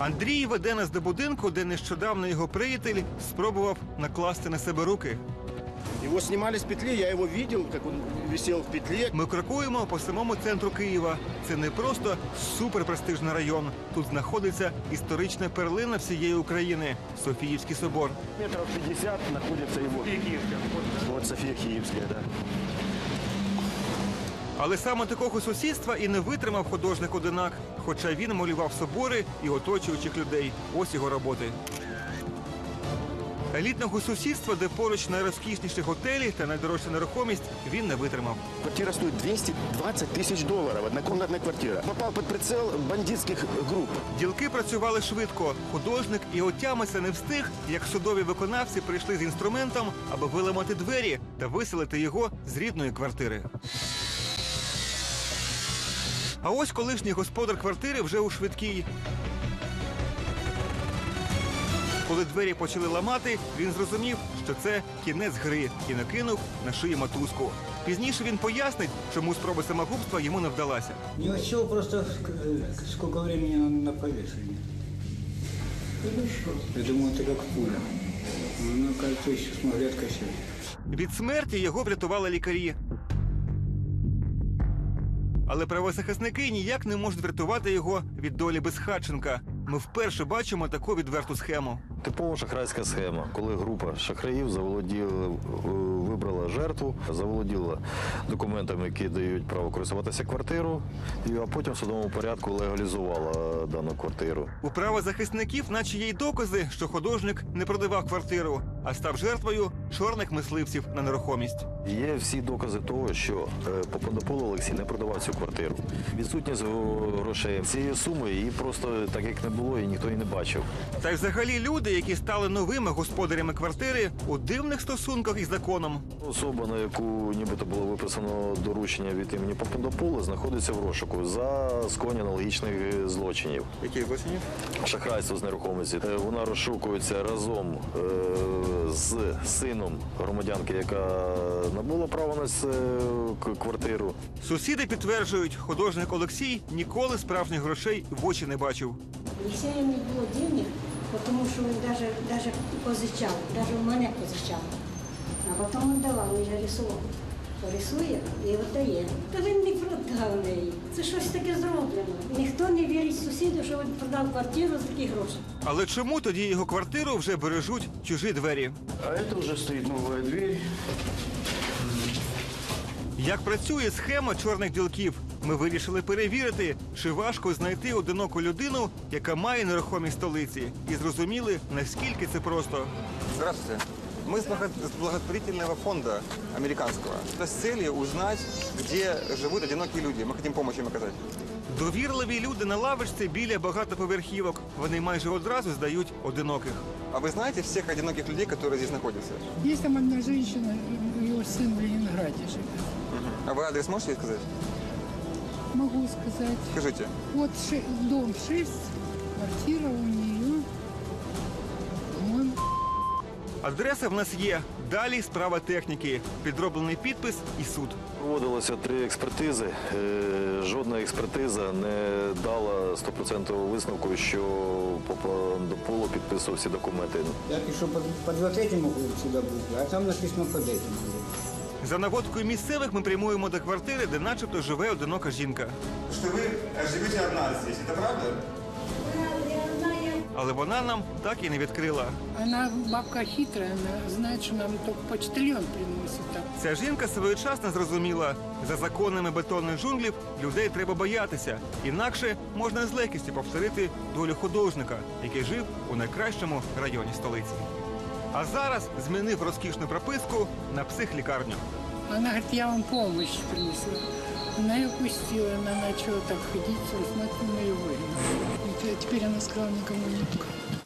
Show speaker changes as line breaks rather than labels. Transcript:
Андрій веде нас до будинку, де нещодавно його приятель спробував накласти на себе руки.
Его снимали с петли, я его видел, как он висел в петле.
Ми крокуємо по самому центру Києва. Це не просто суперпрестижний район. Тут знаходиться історична перлина всієї України Софіївський собор.
Метров 50 находится его. Вот София Киевская, да.
Але саме такого сусідства і не витримав художник одинак, хоча він малював собори і оточуючих людей. Ось його роботи. Елітного сусідства, де поруч найрозкішніші готелі та найдорожча нерухомість, він не витримав.
Квартира стоит 220 тысяч долларов, однокомнатная квартира. Попал под прицел бандитских групп.
Ділки працювали швидко. Художник і отямитися не встиг, як судові виконавці прийшли з інструментом, аби виламати двері та виселити його з рідної квартири. А ось колишній господар квартири вже у швидкій. Коли двері почали ламати, він зрозумів, що це кінець гри і накинув на шию мотузку. Пізніше він пояснить, чому спроба самогубства йому не вдалася.
Не отчего просто э, сколько времени на, на повешении. Я думаю, это как пуля. Ну, кажется, еще смогли откачать.
Від смерті його врятували лікарі. Але правозахисники ніяк не можуть врятувати його від долі безхатченка. Ми вперше бачимо таку відверту схему.
Типова шахрайська схема, коли група шахраїв заволоділа, е, вибрала жертву, заволоділа документами, які дають право користуватися квартиру, і а потім в судовому порядку легалізувала дану квартиру.
У правозахисників, наче є й докази, що художник не продавав квартиру, а став жертвою чорних мисливців на нерухомість.
Є всі докази того, що е, Попадопол Олексій не продавав цю квартиру. Відсутність грошей цієї суми її просто так як не було, і ніхто її не бачив.
Та й взагалі люди, які стали новими господарями квартири, у дивних стосунках із законом.
Особа, на яку нібито було виписано доручення від імені Попадопола, знаходиться в розшуку за скоєння аналогічних е, злочинів.
Які злочинів?
Шахрайство з нерухомості. Е, Вона розшукується разом е, з сином громадянки, яка набула право на квартиру.
Сусіди підтверджують, художник Олексій ніколи справжніх грошей в очі не бачив.
Олексія не було денег, тому що він даже позичав, навіть у мене позичав. А потім віддавав, він рисував. Рисує і віддає. Та він не продав неї. Це щось таке зроблено. Ніхто не вірить сусіду, що він продав квартиру за такі гроші.
Але чому тоді його квартиру вже бережуть чужі двері?
А это уже стоит новая дверь.
Як працює схема чорних ділків? Ми вирішили перевірити, чи важко знайти одиноку людину, яка має нерухомість столиці, і зрозуміли, наскільки це просто.
Здравствуйте. Мы с благо- с благотворительного фонда американского. Это с целью узнать, где живут одинокие люди. Мы хотим помощь им оказать.
Довірливі люди на лавочці біля багатоповерхівок. Вони майже одразу здають одиноких.
А вы знаете всех одиноких людей, которые здесь находятся?
Есть там одна женщина, ее сын в Ленинграде живет.
А вы адрес можете сказать?
Могу сказать.
Скажите.
Вот ше- дом 6, квартира у нее,
Адреса в нас є. Далі справа техніки, підроблений підпис і суд.
Проводилося три експертизи. Е, Жодна експертиза не дала стопроцентового висновку, що Попадополо підписував всі документи.
Я пишу под, под вот этим углом сюда будет, а там написано под этим углом.
За наводкою місцевих ми прямуємо до квартири, де начебто живе одинока жінка.
Что вы живете одна здесь, это правда?
Але вона нам так і не відкрила.
она бабка хитрая, она знает, что нам только почтальон приносит. Так.
Ця жінка своєчасно зрозуміла, за законами бетонних джунглів людей треба боятися. Інакше можна з легкістю повторити долю художника, який жив у найкращому районі столиці. А зараз змінив розкішну прописку на психлікарню.
Она говорит, я вам помощь принесла. Она ее пустила, она начала так ходить, на ее выгнала. Теперь она сказала никому не.